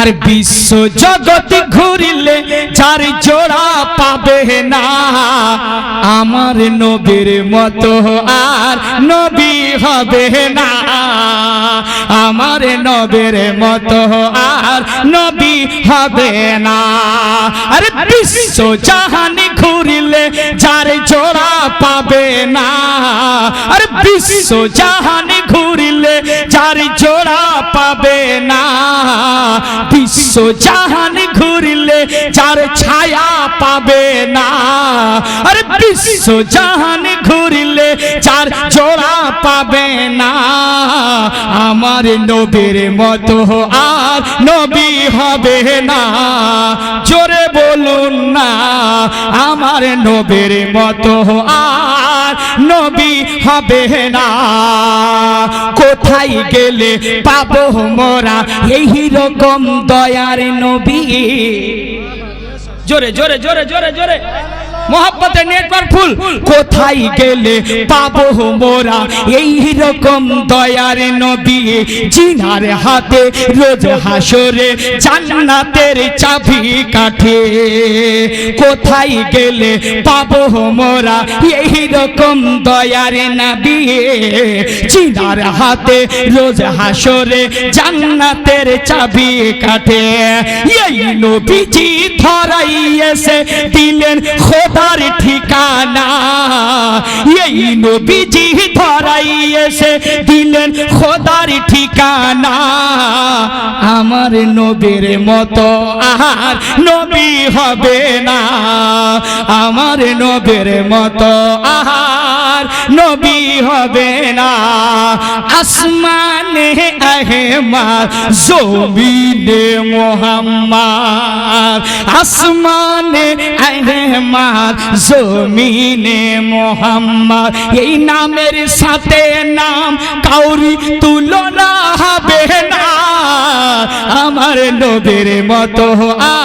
আর বিশ্ব জগৎ ঘুরিলে যার জোড়া পাবে না। আমার নবীর মতো আর নবী হবে না। আমার নবীর মতো আর নবী হবে না। আরে বিশ্ব জাহান ঘুরিলে যার জোড়া পাবে না। আরে বিশ্ব জাহান ঘুরিলে যার জোড়া বিশ্ব জাহান ঘুরিলে যার ছায়া পাবে না। আরে বিশ্ব জাহান ঘুরিলে যার জোড়া পাবে না। আমার নবীর মতো আর নবী হবে না। জোরে বলুন না, আমার নবীর মতো আর নবী হবে না। কোথায় গেলে পাবো মোরা? এই রকম দয়ার নবী। জোরে জোরে জোরে জোরে জোরে। মোহাব্বতের নেটওয়ার্ক ফুল। কোথায় গেলে পাবো মোরা? এই রকম দয়ার নবী, জিনার হাতে রোজ হাসরে, জান্নাতের চাবি কাঠে। কোথায় গেলে পাবো মোরা? এই রকম দয়ার নবী, জিনার হাতে রোজ হাসরে, জান্নাতের চাবি কাঠে। এই নবীজি ধরাই এসে দিলেন খোদার ঠিকানা। এই নবীজি ধরাই এসে দিলেন খোদার ঠিকানা। আমার নবীর মতো আর নবী হবে না। আমার নবীর মতো আর নবী হবে না। আসমানে আহমার, জমিনে মোহাম্মদ। আসমানে আহমার, জমিনে মোহাম্মদ। এই নামের সাথে নাম কাউরি তুলনা হবে না। আমার নবীর মতো আ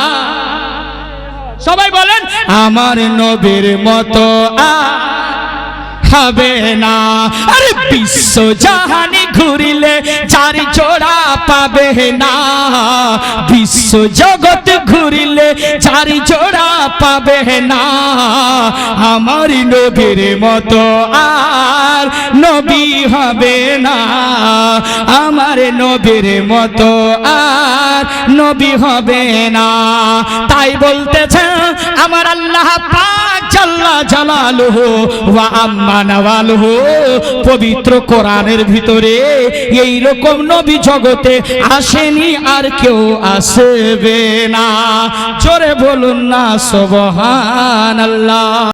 সবাই বলেন, আমার নবীর মতো আ হবে না। আরে বিশ্ব জাহানি ঘুরিলে চারি জোড়া পাবে না। বিশ্ব জগৎ ঘুরিলে চার জোড়া পাবে না। আমার নবীর মতো আর নবী হবে না। আমার নবীর মতো আর নবী হবে না। তাই বলতেছে, আমার আল্লাহ পাক জাল্লা জালালুহু ওয়া আম্মা নাওয়ালুহু। পবিত্র কোরআনের ভিতরে এই রকম নবী জগতে আসেনি আর কেউ আসবে না। জোরে বলুন না, সুবহানাল্লাহ।